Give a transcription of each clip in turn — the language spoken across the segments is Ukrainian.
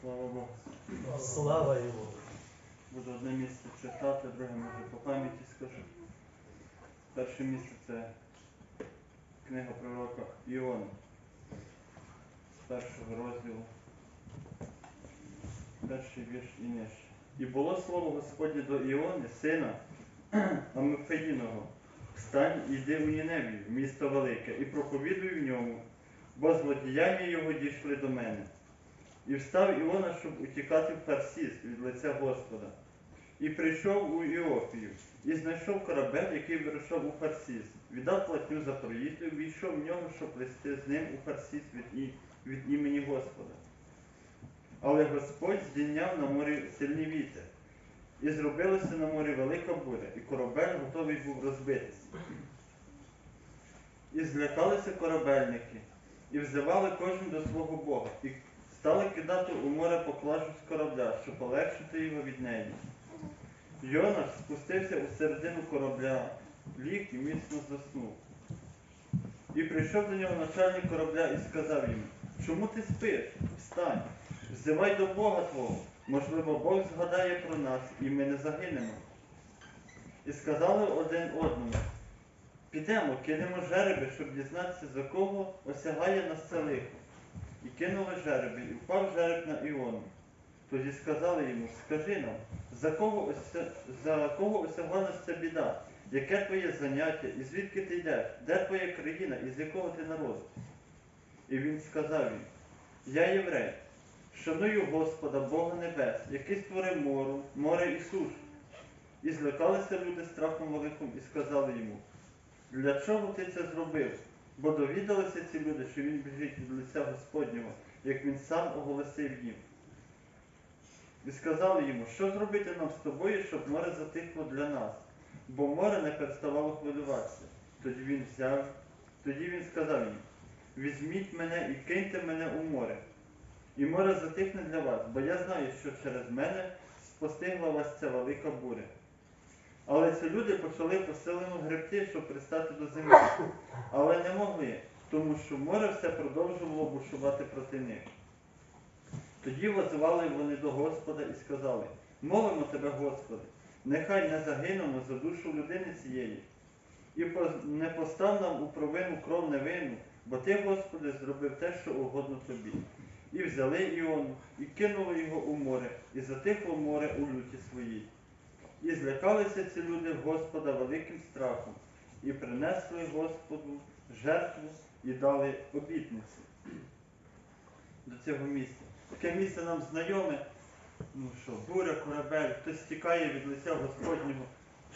Слава Богу. Слава йому. Буду одне місце читати, друге може по пам'яті скажу. Перше місце це книга пророка Іона з першого розділу. Перший вірш і нижче. І було слово Господнє до Іони, сина Амифеїного. Встань і йди у Ніневію, місто велике, і проповідуй в ньому, бо злодіяння його дійшли до мене. І встав Іона, щоб утікати в Тарсіс від лиця Господа. І прийшов у Іофію, і знайшов корабель, який вирушав у Фарсіс. Віддав платню за проїзд і увійшов в нього, щоб плести з ним у Фарсіс від, від імені Господа. Але Господь здійняв на морі сильний вітер, і зробилася на морі велика буря, і корабель готовий був розбитися. І злякалися корабельники, і взивали кожен до свого Бога, і стали кидати у море поклажу з корабля, щоб полегшити його від неї. Йона ж спустився у середину корабля, ліг і міцно заснув. І прийшов до нього начальник корабля і сказав йому, чому ти спиш? Встань, взивай до Бога Твого, можливо, Бог згадає про нас, і ми не загинемо. І сказали один одному, підемо, кинемо жереби, щоб дізнатися, за кого осягає нас це лихо. І кинули жереби, і впав жереб на Іону. Тоді сказали йому, скажи нам, за кого, ося... за кого осягла ця біда? Яке твоє заняття, і звідки ти йдеш? Де твоя країна, і з якого ти народу? І він сказав їм, я єврей, шаную Господа, Бога Небес, який створив мору, море і сушу. І злякалися люди страхом великим і сказали йому, для чого ти це зробив? Бо довідалися ці люди, що він біжить від лиця Господнього, як він сам оголосив їм. І сказали йому, що зробити нам з тобою, щоб море затихло для нас, бо море не переставало хвилюватися. Тоді він взяв, тоді він сказав їм, візьміть мене і киньте мене у море. І море затихне для вас, бо я знаю, що через мене спостигла вас ця велика буря. Але ці люди почали посилено гребти, щоб пристати до землі, але не могли, тому що море все продовжувало бушувати проти них. Тоді возивали вони до Господа і сказали, молимо тебе, Господи, нехай не загинемо за душу людини цієї, і не постав нам у провину кров невинну, бо ти, Господи, зробив те, що угодно тобі. І взяли Іону, і кинули його у море, і затихло море у люті своїй. І злякалися ці люди Господа великим страхом, і принесли Господу жертву і дали обітницю до цього місця. Таке місце нам знайоме, ну що, буря, корабель, хтось тікає від лиця Господнього.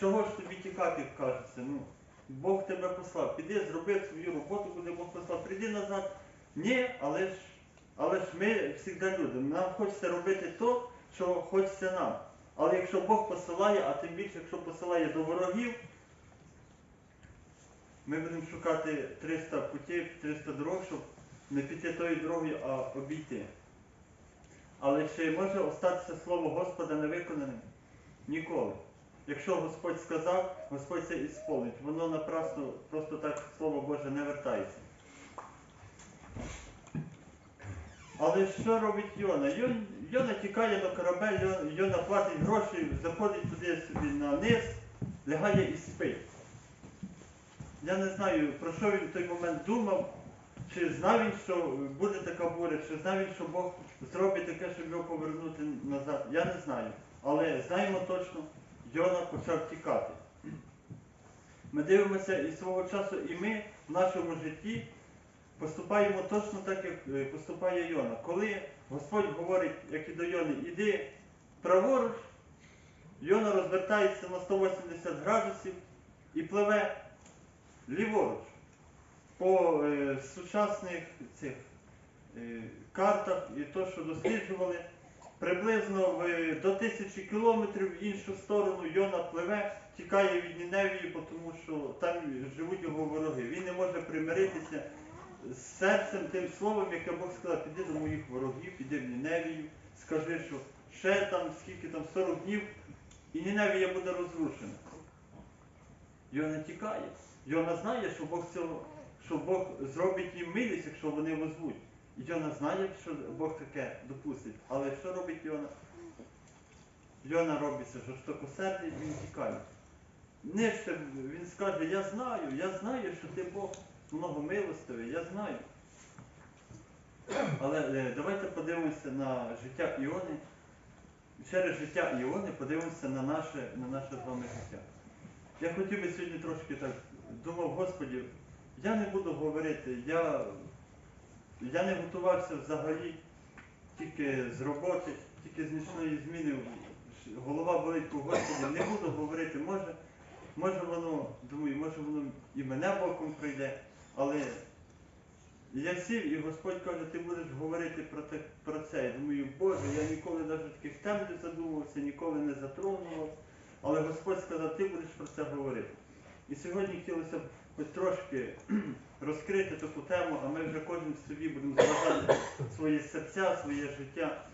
Чого ж тобі тікати, кажеться? Ну, Бог тебе послав. Піди, зроби свою роботу, куди Бог послав. Прийди назад. Ні, але ж, але ж ми завжди люди. Нам хочеться робити то, що хочеться нам. Але якщо Бог посилає, а тим більше, якщо посилає до ворогів, ми будемо шукати 300 путів, 300 дорог, щоб не піти тою дорогою, а обійти. Але чи може остатися слово Господа невиконаним? Ніколи. Якщо Господь сказав, Господь це і сповнить. Воно напрасно просто так Слово Боже не вертається. Але що робить Йона? Йон- Йона тікає до корабель, Йона платить гроші, заходить туди собі на низ, лягає і спить. Я не знаю, про що він в той момент думав, чи знав він, що буде така буря, чи знав він, що Бог зробить таке, щоб його повернути назад. Я не знаю. Але знаємо точно, Йона почав тікати. Ми дивимося і свого часу, і ми в нашому житті поступаємо точно так, як е, поступає Йона. Коли Господь говорить, як і до Йони, іди праворуч, Йона розвертається на 180 градусів і пливе ліворуч. По е, сучасних цих е, картах і то, що досліджували, приблизно в, до тисячі кілометрів в іншу сторону Йона пливе, тікає від Ніневії, тому що там живуть його вороги. Він не може примиритися серцем тим словом, яке Бог сказав, піди до моїх ворогів, піди в Ніневію, скажи, що ще там, скільки там 40 днів, і Ніневія буде розрушена. Йона тікає. Йона знає, що Бог цього, що Бог зробить їм милість, якщо вони возвуть. Йона знає, що Бог таке допустить, але що робить Йона? Йона робиться жорстокосердий, він тікає. Нижче він скаже, я знаю, я знаю, що ти Бог многомилостивий, я знаю. Але е, давайте подивимося на життя Іони. Через життя Іони подивимося на наше, на наше з вами життя. Я хотів би сьогодні трошки так думав, Господі, я не буду говорити, я, я не готувався взагалі тільки з роботи, тільки з нічної зміни. Голова болить у Господі, не буду говорити, може, може воно, думаю, може воно і мене боком прийде, але я сів і Господь каже, ти будеш говорити про, те, про це. Я думаю, Боже, я ніколи навіть таких тем не задумувався, ніколи не затронував. Але Господь сказав, ти будеш про це говорити. І сьогодні хотілося б хоч трошки розкрити таку тему, а ми вже кожен собі будемо зважати свої серця, своє життя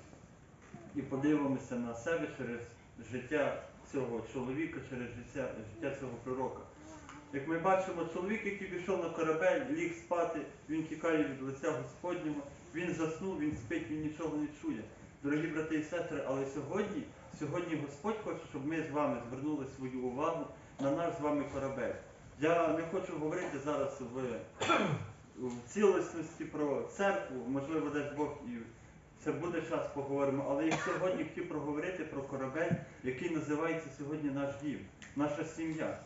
і подивимося на себе через життя цього чоловіка, через життя, життя цього пророка. Як ми бачимо, чоловік, який пішов на корабель, ліг спати, він тікає від лиця Господнього, він заснув, він спить, він нічого не чує. Дорогі брати і сестри, але сьогодні, сьогодні Господь хоче, щоб ми з вами звернули свою увагу на наш з вами корабель. Я не хочу говорити зараз в, в цілісності про церкву, можливо, дасть Бог і це буде час поговоримо, але я сьогодні хотів проговорити про корабель, який називається сьогодні наш дім, наша сім'я.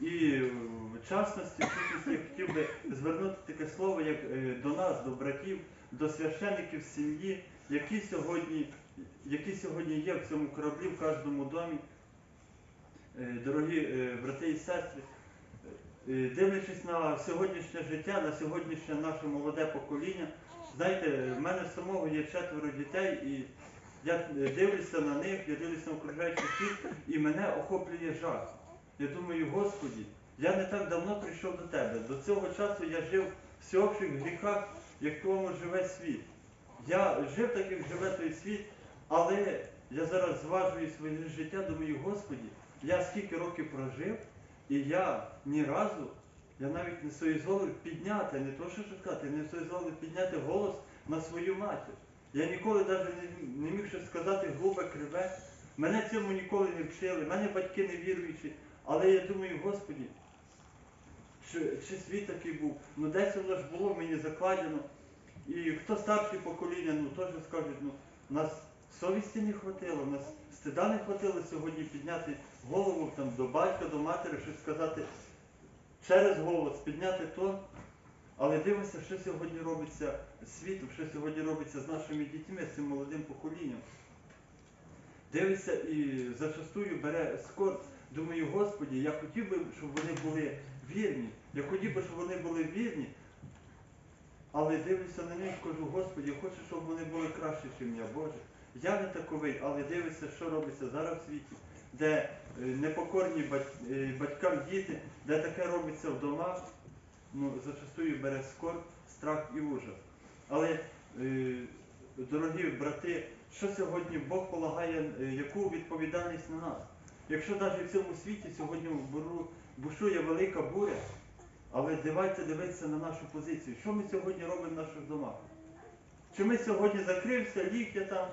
І в частності, я хотів би звернути таке слово, як е, до нас, до братів, до священиків сім'ї, які сьогодні, які сьогодні є в цьому кораблі, в кожному домі. Е, Дорогі е, брати і сестри, дивлячись на сьогоднішнє життя, на сьогоднішнє наше молоде покоління, знаєте, в мене самого є четверо дітей, і я дивлюся на них, я дивлюся на окружаючий світ, і мене охоплює жах. Я думаю, Господі, я не так давно прийшов до тебе. До цього часу я жив в всеобщих гріхах, як тому живе світ. Я жив так, як живе той світ, але я зараз зважую своє життя, думаю, Господі, я скільки років прожив, і я ні разу, я навіть не соізволив підняти, не то що сказати, не соізволив підняти голос на свою матір. Я ніколи навіть не, не міг щось сказати грубе, криве. Мене цьому ніколи не вчили, мене батьки не віруючі. Але я думаю, Господі, чи, чи світ такий був? Ну десь воно ж було мені закладено. І хто старші покоління, ну теж скажуть, ну нас совісті не хватило, нас стида не хватило сьогодні підняти голову там, до батька, до матері, щось сказати через голос, підняти тон. Але дивимося, що сьогодні робиться з світом, що сьогодні робиться з нашими дітьми, з цим молодим поколінням. Дивиться і зачастую бере скорб. Думаю, Господі, я хотів би, щоб вони були вірні. Я хотів би, щоб вони були вірні. Але дивлюся на них, кажу, Господі, я хочу, щоб вони були краще, ніж я, Боже. Я не таковий, але дивлюся, що робиться зараз в світі, де е, непокорні е, батькам діти, де таке робиться в домах, ну, зачастую бере скорб, страх і ужас. Але, е, дорогі брати, що сьогодні Бог полагає, яку відповідальність на нас? Якщо навіть в цьому світі сьогодні бушує велика буря, але давайте дивитися на нашу позицію. Що ми сьогодні робимо в наших домах? Чи ми сьогодні закрився, ліг я там,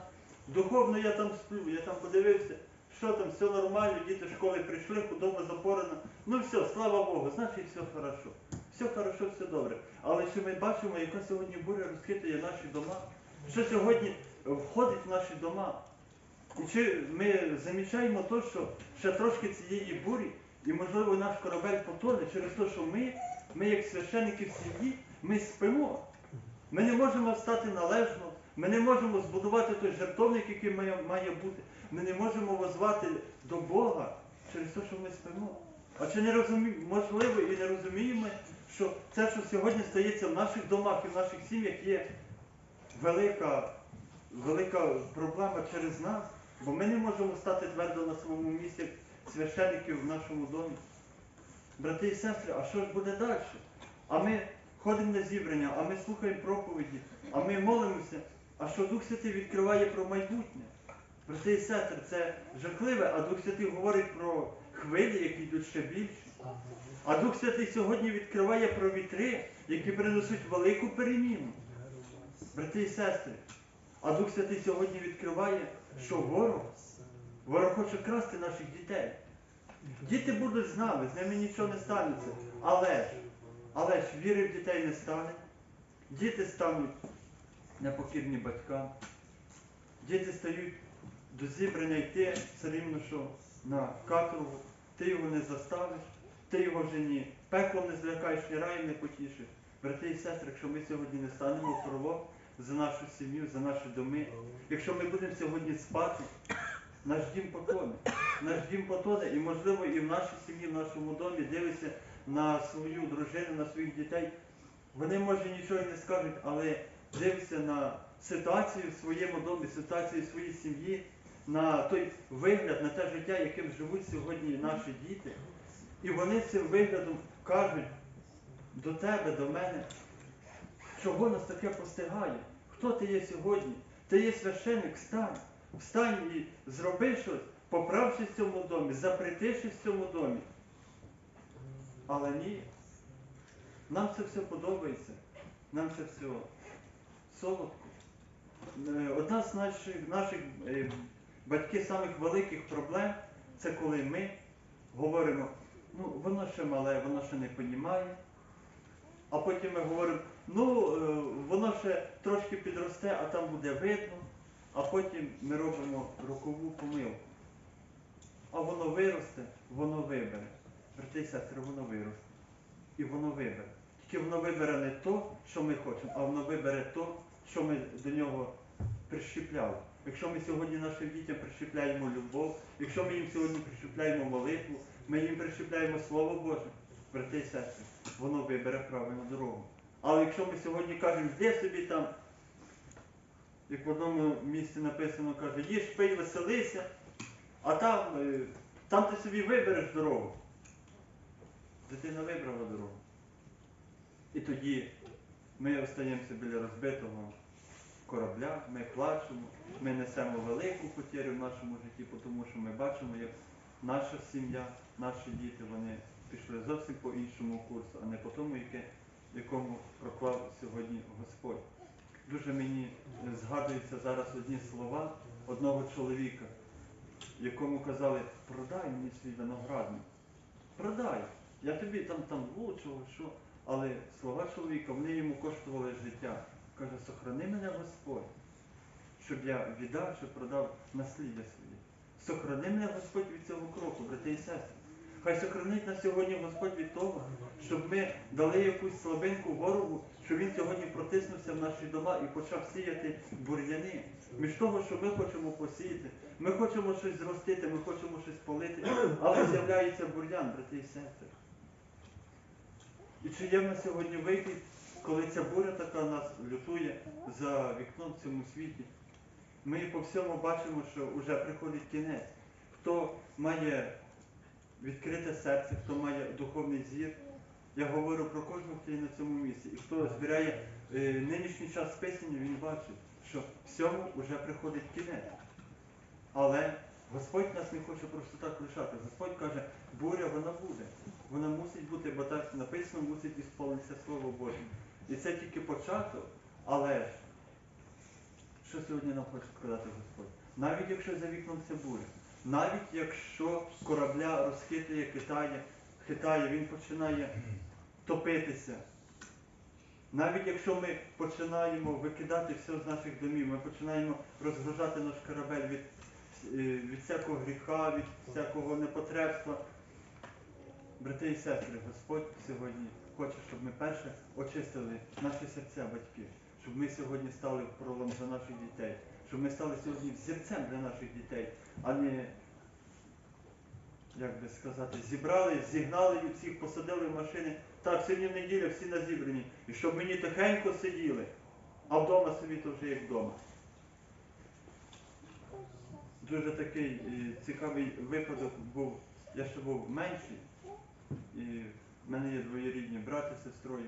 духовно я там сплю, я там подивився, що там, все нормально, діти школи прийшли, худоба запорена. Ну все, слава Богу, значить все хорошо. Все хорошо, все добре. Але чи ми бачимо, яка сьогодні буря розхитує наші дома? Що сьогодні входить в наші дома? І чи ми замічаємо те, що ще трошки цієї бурі, і можливо наш корабель потоне через те, що ми, ми як священники в сім'ї, ми спимо. Ми не можемо встати належно, ми не можемо збудувати той жертовник, який має, має бути. Ми не можемо возвати до Бога через те, що ми спимо. А чи не розуміємо, можливо, і не розуміємо, що це, що сьогодні стається в наших домах і в наших сім'ях, є велика, велика проблема через нас, бо ми не можемо стати твердо на своєму місці як священників в нашому домі. Брати і сестри, а що ж буде далі? А ми ходимо на зібрання, а ми слухаємо проповіді, а ми молимося, а що Дух Святий відкриває про майбутнє. Брати і сестри, це жахливе, а Дух Святий говорить про хвилі, які йдуть ще більші. А Дух Святий сьогодні відкриває про вітри, які принесуть велику переміну. Брати і сестри, а Дух Святий сьогодні відкриває, що ворог, ворог хоче красти наших дітей. Діти будуть з нами, з ними нічого не станеться. Але ж, але ж віри в дітей не стане. Діти стануть непокірні батькам. Діти стають до зібрання йти все рівно, що на каторгу. Ти його не заставиш, ти його вже ні пеклом не злякаєш, ні раєм не потішиш. Брати і сестри, якщо ми сьогодні не станемо в кроло за нашу сім'ю, за наші доми, якщо ми будемо сьогодні спати, наш дім потоне. Наш дім потоне, і можливо і в нашій сім'ї, в нашому домі дивишся на свою дружину, на своїх дітей. Вони може нічого не скажуть, але дивишся на ситуацію в своєму домі, ситуацію в своїй сім'ї, на той вигляд, на те життя, яким живуть сьогодні наші діти. І вони цим виглядом кажуть до тебе, до мене, чого нас таке постигає? Хто ти є сьогодні? Ти є священник, встань. Встань і зроби щось, поправшись в цьому домі, запретившись в цьому домі. Але ні. Нам це все подобається. Нам це все солодко. Е, Одна з наших, наших е, батьків самих великих проблем це коли ми говоримо, ну воно ще мале, воно ще не понімає. А потім ми говоримо, ну е, воно ще трошки підросте, а там буде видно. А потім ми робимо рокову помилку. А воно виросте, воно вибере. Брати і сестри, воно виросте. І воно вибере. Тільки воно вибере не то, що ми хочемо, а воно вибере то, що ми до нього прищіпляли. Якщо ми сьогодні нашим дітям прищепляємо любов, якщо ми їм сьогодні прищепляємо молитву, ми їм прищепляємо Слово Боже, брати і сестри, воно вибере правильну дорогу. Але якщо ми сьогодні кажемо, де собі там, як в одному місці написано, каже, їж, пий, веселися, а там, е, там ти собі вибереш дорогу. Дитина вибрала дорогу. І тоді ми остаємося біля розбитого корабля, ми плачемо, ми несемо велику потерю в нашому житті, тому що ми бачимо, як наша сім'я, наші діти, вони пішли зовсім по іншому курсу, а не по тому, яке, якому проклав сьогодні Господь. Дуже мені згадуються зараз одні слова одного чоловіка, якому казали, продай мені свій виноградник. Продай. Я тобі там там влучив, що. Але слова чоловіка, вони йому коштували життя. Каже, сохрани мене Господь, щоб я віддав, щоб продав насліддя своє. Сохрани мене Господь від цього кроку, брати і сестри. Хай сохранить нас сьогодні Господь від того, щоб ми дали якусь слабинку ворогу, щоб він сьогодні протиснувся в наші дома і почав сіяти бур'яни. Між того, що ми хочемо посіяти, ми хочемо щось зростити, ми хочемо щось полити, але з'являється бур'ян, брати і сестри. І чи є в нас сьогодні вихід, коли ця буря така нас лютує за вікном в цьому світі? Ми по всьому бачимо, що вже приходить кінець. Хто має відкрите серце, хто має духовний зір, я говорю про кожного, хто є на цьому місці. І хто збирає е, нинішній час писання, він бачить, що всьому вже приходить кінець. Але Господь нас не хоче просто так лишати. Господь каже, буря вона буде. Вона мусить бути, бо так написано, мусить ісполнитися Слово Боже. І це тільки початок, але що сьогодні нам хоче сказати Господь? Навіть якщо за вікном це буря, навіть якщо корабля розхитує, хитає, хитає, він починає топитися. Навіть якщо ми починаємо викидати все з наших домів, ми починаємо розгружати наш корабель від, е, від всякого гріха, від всякого непотребства. Брати і сестри, Господь сьогодні хоче, щоб ми перше очистили наші серця батьків, щоб ми сьогодні стали пролом за наших дітей, щоб ми стали сьогодні взірцем для наших дітей, а не, як би сказати, зібрали, зігнали їх всіх, посадили в машини. Так, сьогодні неділя, всі на зібрані. І щоб мені тихенько сиділи, а вдома собі то вже як вдома. Дуже такий е, цікавий випадок був. Я ще був менший, і в мене є двоєрідні брати з сестрою.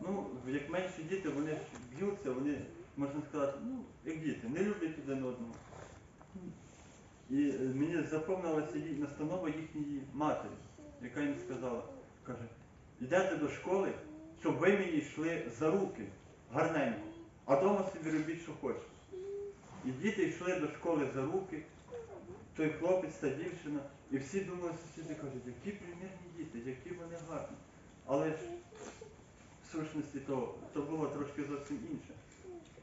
Ну, як менші діти, вони б'ються, вони, можна сказати, ну, як діти, не люблять один одного. І е, мені запомнилася настанова їхньої матері, яка їм сказала, каже, йдете до школи, щоб ви мені йшли за руки гарненько. А вдома собі робіть, що хочете. І діти йшли до школи за руки, той хлопець та дівчина, і всі думали, сусіди кажуть, які примірні діти, які вони гарні. Але ж в сущності то, то було трошки зовсім інше.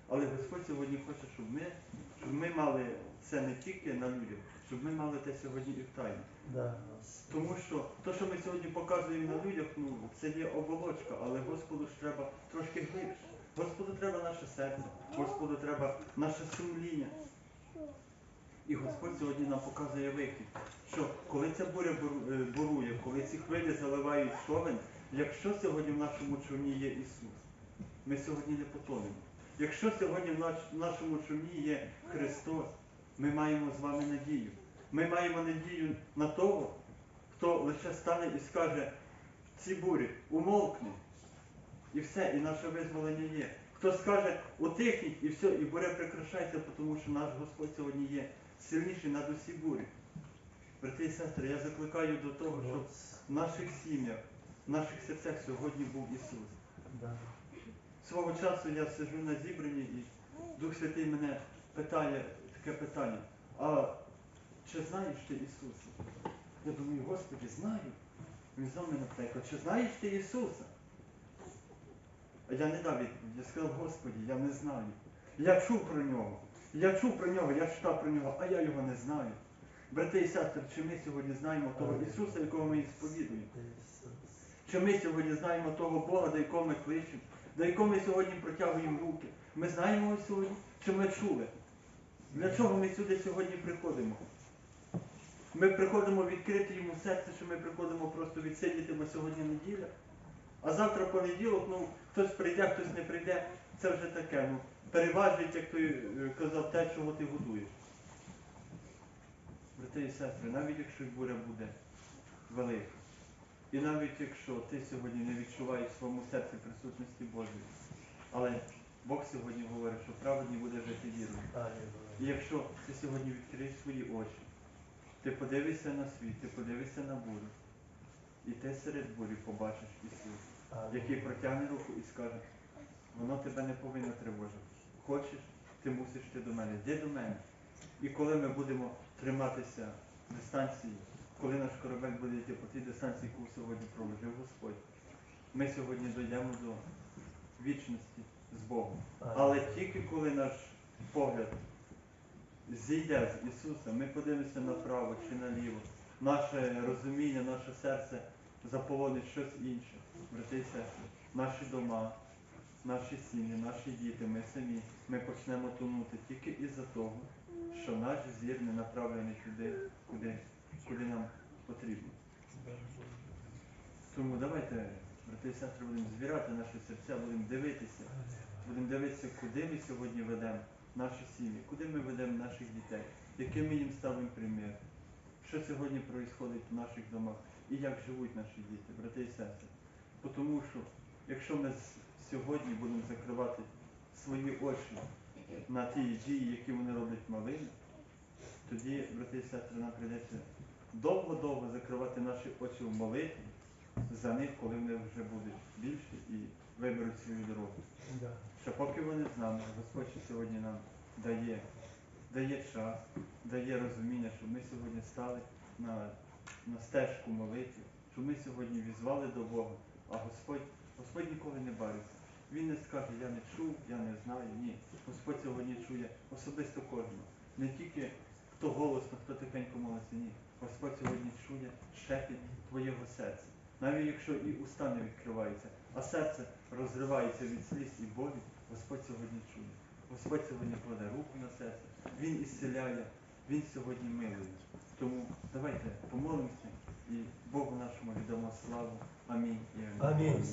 Але Господь сьогодні хоче, щоб ми, щоб ми мали це не тільки на людях, щоб ми мали те сьогодні і в тайні. Да. Тому що те, що ми сьогодні показуємо на людях, ну це є оболочка, але Господу ж треба трошки глибше. Господу треба наше серце, Господу треба наше сумління. І Господь сьогодні нам показує вихід, що коли ця буря е, бурує, коли ці хвилі заливають човен, якщо сьогодні в нашому човні є Ісус, ми сьогодні не потонемо. Якщо сьогодні в нашому човні є Христос, ми маємо з вами надію. Ми маємо надію на того, хто лише стане і скаже ці бурі, умовкни. І все, і наше визволення є. Хто скаже утихніть і все, і буря прикрашається, тому що наш Господь сьогодні є сильніший над усі бурі. Брати і сестри, я закликаю до того, щоб в наших сім'ях, в наших серцях сьогодні був Ісус. Свого часу я сиджу на зібранні і Дух Святий мене питає таке питання, а чи знаєш ти Ісуса? Я думаю, Господи, знаю. Він знову мене питає, чи знаєш ти Ісуса? А я не дав відповідь, я сказав, Господи, я не знаю. Я чув про нього. Я чув про нього, я читав про нього, а я його не знаю. Брати і сестри, чи ми сьогодні знаємо того Ісуса, якого ми сповідуємо? Чи ми сьогодні знаємо того Бога, до якого ми кличемо, до якого ми сьогодні протягуємо руки? Ми знаємо сьогодні, чи ми чули? Для чого ми сюди сьогодні приходимо? Ми приходимо відкрити йому серце, чи ми приходимо просто відсидіти, бо сьогодні неділя. А завтра понеділок, ну, хтось прийде, хтось не прийде, це вже таке. Ну, переважить, як той е, казав, те, чого ти годуєш. Брати і сестри, навіть якщо буря буде велика, і навіть якщо ти сьогодні не відчуваєш в своєму серці присутності Божої, але Бог сьогодні говорить, що праведний буде жити вірою. І якщо ти сьогодні відкриєш свої очі, ти подивишся на світ, ти подивишся на бурю, і ти серед бурі побачиш Ісуса, який протягне руку і скаже, воно тебе не повинно тривожити. Хочеш, ти мусиш йти до мене. Йди до мене. І коли ми будемо триматися дистанції, коли наш корабель буде йти по тій дистанції, яку сьогодні проложив Господь, ми сьогодні дійдемо до вічності з Богом. Але тільки коли наш погляд зійде з Ісуса, ми подивимося направо чи наліво, наше розуміння, наше серце заполонить щось інше. Брати і сестри, наші дома, наші сім'ї, наші діти, ми самі, ми почнемо тонути тільки із-за того, що наш зір не направлений туди, куди, куди нам потрібно. Тому давайте, брати і сестри, будемо звіряти наші серця, будемо дивитися. Будемо дивитися, куди ми сьогодні ведемо наші сім'ї, куди ми ведемо наших дітей, яким ми їм ставимо примір, що сьогодні відбувається в наших домах і як живуть наші діти, брати і сестри. Тому що якщо ми сьогодні будемо закривати свої очі на ті дії, які вони роблять малими, тоді, брати і сестри, нам прийдеться довго-довго закривати наші очі в молитві за них, коли вони вже будуть більші і виберуть свою дорогу. Да. Що поки вони з нами, Господь сьогодні нам дає, дає час, дає розуміння, щоб ми сьогодні стали на, на стежку молитви, щоб ми сьогодні візвали до Бога, а Господь, Господь ніколи не бариться. Він не скаже, я не чув, я не знаю. Ні. Господь сьогодні чує особисто кожного. Не тільки хто голосно, хто тихенько молиться, ні. Господь сьогодні чує шепіт твоєго серця. Навіть якщо і уста не відкриваються, а серце розривається від сліз і болі, Господь сьогодні чує. Господь сьогодні кладе руку на серце, Він ісціляє, Він сьогодні милує. Тому давайте помолимося і Богу нашому віддамо славу. Амінь. Амінь.